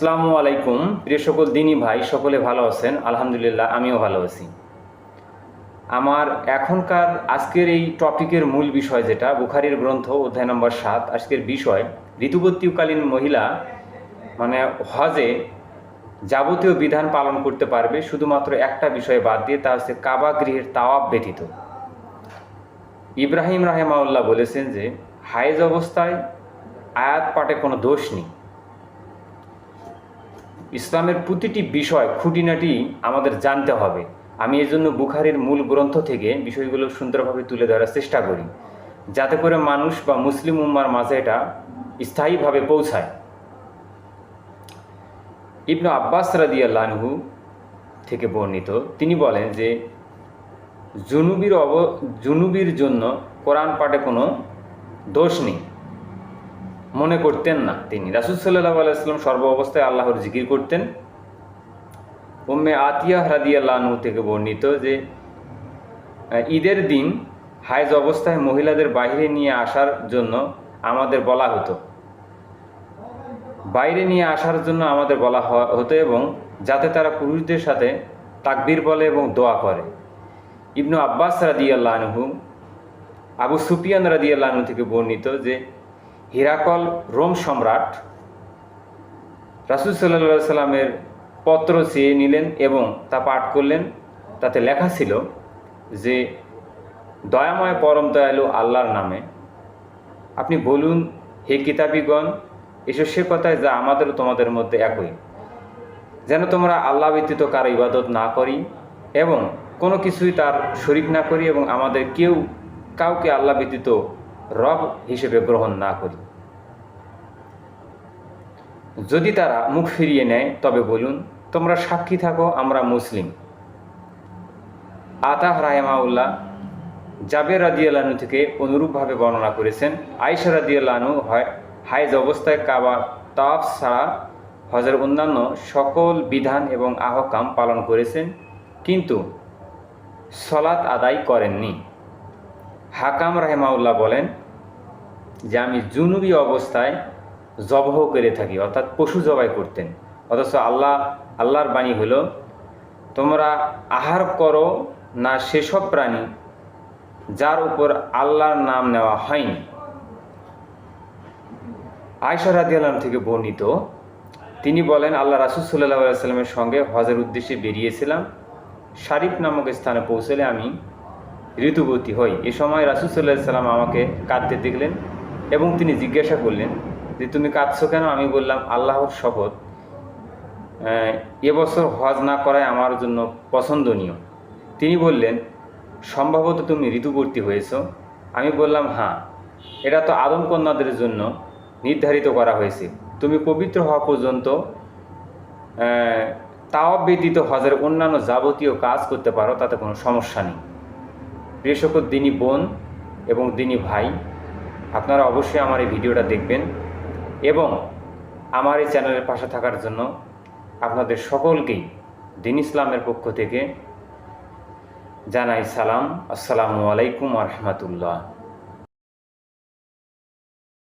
আসসালামু আলাইকুম, প্রিয় সকল দিনী ভাই, সকলে ভালো আছেন? আলহামদুলিল্লাহ, আমিও ভালো আছি। আমার এখনকার আজকের এই টপিকের মূল বিষয় যেটা, বুখারির গ্রন্থ, অধ্যায় নম্বর সাত, আজকের বিষয়, ঋতুবর্তীকালীন মহিলা মানে হজে যাবতীয় বিধান পালন করতে পারবে, শুধুমাত্র একটা বিষয় বাদ দিয়ে, তা হচ্ছে কাবা গৃহের তাওয়াব ব্যতীত। ইব্রাহিম রাহেমাউল্লাহ বলেছেন যে, হায়েজ অবস্থায় আয়াত পাঠে কোনো দোষ নেই। ইসলামের প্রতিটি বিষয় খুঁটিনাটি আমাদের জানতে হবে। আমি এই জন্য বুখারির মূল গ্রন্থ থেকে বিষয়গুলো সুন্দরভাবে তুলে ধরার চেষ্টা করি, যাতে করে মানুষ বা মুসলিম উম্মার মাঝে এটা স্থায়ীভাবে পৌঁছায়। ইবনু আব্বাস রাদিয়াল্লাহু থেকে বর্ণিত, তিনি বলেন যে, জুনুবির অব, জুনুবির জন্য কোরআন পাঠে কোনো দোষ নেই। মনে করতেন না তিনি। রাসুল সাল্লাহ আলাইসাল্লাম সর্ব অবস্থায় আল্লাহর জিকির করতেন। উম্মে আতিয়া রাদিয়াল্লাহু থেকে বর্ণিত যে ঈদের দিন হায়জ অবস্থায় মহিলাদের বাইরে নিয়ে আসার জন্য আমাদের বলা হতো। বাইরে নিয়ে আসার জন্য আমাদের বলা হতো এবং যাতে তারা পুরুষদের সাথে তাকবির বলে এবং দোয়া করে। ইবনু আব্বাস রাদিয়াল্লাহু আবু সুফিয়ান রাদিয়াল্লাহু থেকে বর্ণিত যে হিরাকল রোম সম্রাট রাসুল সাল্লা সাল্লামের পত্র চেয়ে নিলেন এবং তা পাঠ করলেন। তাতে লেখা ছিল যে, দয়াময় পরম দয়ালু আল্লাহর নামে, আপনি বলুন, হে কিতাবিগণ এসব সে কথায় যা আমাদের তোমাদের মধ্যে একই। যেন তোমরা আল্লাহ ব্যতীত কারও ইবাদত না করি এবং কোনো কিছুই তার শরিক না করি এবং আমাদের কেউ কাউকে আল্লাহ ব্যতীত রব হিসেবে গ্রহণ না করি। যদি তারা মুখ ফিরিয়ে নেয়, তবে বলুন, তোমরা সাক্ষী থাকো, আমরা মুসলিম। আতাহ রাহেমাউল্লাহ জাবের রাদিয়ালানু থেকে অনুরূপভাবে বর্ণনা করেছেন, আয়েশা রাদিয়ালানু হয় হাইজ অবস্থায় কাবা তাফ ছাড়া হজের অন্যান্য সকল বিধান এবং আহকাম পালন করেছেন, কিন্তু সলাৎ আদায় করেননি। হাকাম রাহেমাউল্লাহ বলেন যে আমি জুনুবি অবস্থায় জবহ করে থাকি, অর্থাৎ পশু জবাই করতেন। অথচ আল্লাহ, আল্লাহর বাণী হলো, তোমরা আহার করো না সেসব প্রাণী যার উপর আল্লাহর নাম নেওয়া হয়নি। আয়সা রাদিয়ালাম থেকে বর্ণিত, তিনি বলেন, আল্লাহ রাসুল সাল্লাহ সাল্লামের সঙ্গে হজের উদ্দেশ্যে বেরিয়েছিলাম। শারিফ নামক স্থানে পৌঁছলে আমি ঋতুবতী হই। এ সময় রাসুল সাল্লাহ সাল্লাম আমাকে কাঁদতে দেখলেন। এবং তিনি জিজ্ঞাসা করলেন যে, তুমি কাঁদছো কেন? আমি বললাম, আল্লাহর শপথ এবছর হজ না করাই আমার জন্য পছন্দনীয়। তিনি বললেন, সম্ভবত তুমি ঋতুবর্তী হয়েছ। আমি বললাম হ্যাঁ এটা তো আদম কন্যাদের জন্য নির্ধারিত করা হয়েছে। তুমি পবিত্র হওয়া পর্যন্ত তাও ব্যতীত হজের অন্যান্য যাবতীয় কাজ করতে পারো, তাতে কোনো সমস্যা নেই। প্রিয় সকল, দিনী বোন এবং দিনী ভাই আপনারা অবশ্যই আমার এই ভিডিওটা দেখবেন এবং আমার এই চ্যানেলের পাশে থাকার জন্য আপনাদের সকলকেই দিন ইসলামের পক্ষ থেকে জানাই সালাম। আসসালামু আলাইকুম রহমতুল্লাহ।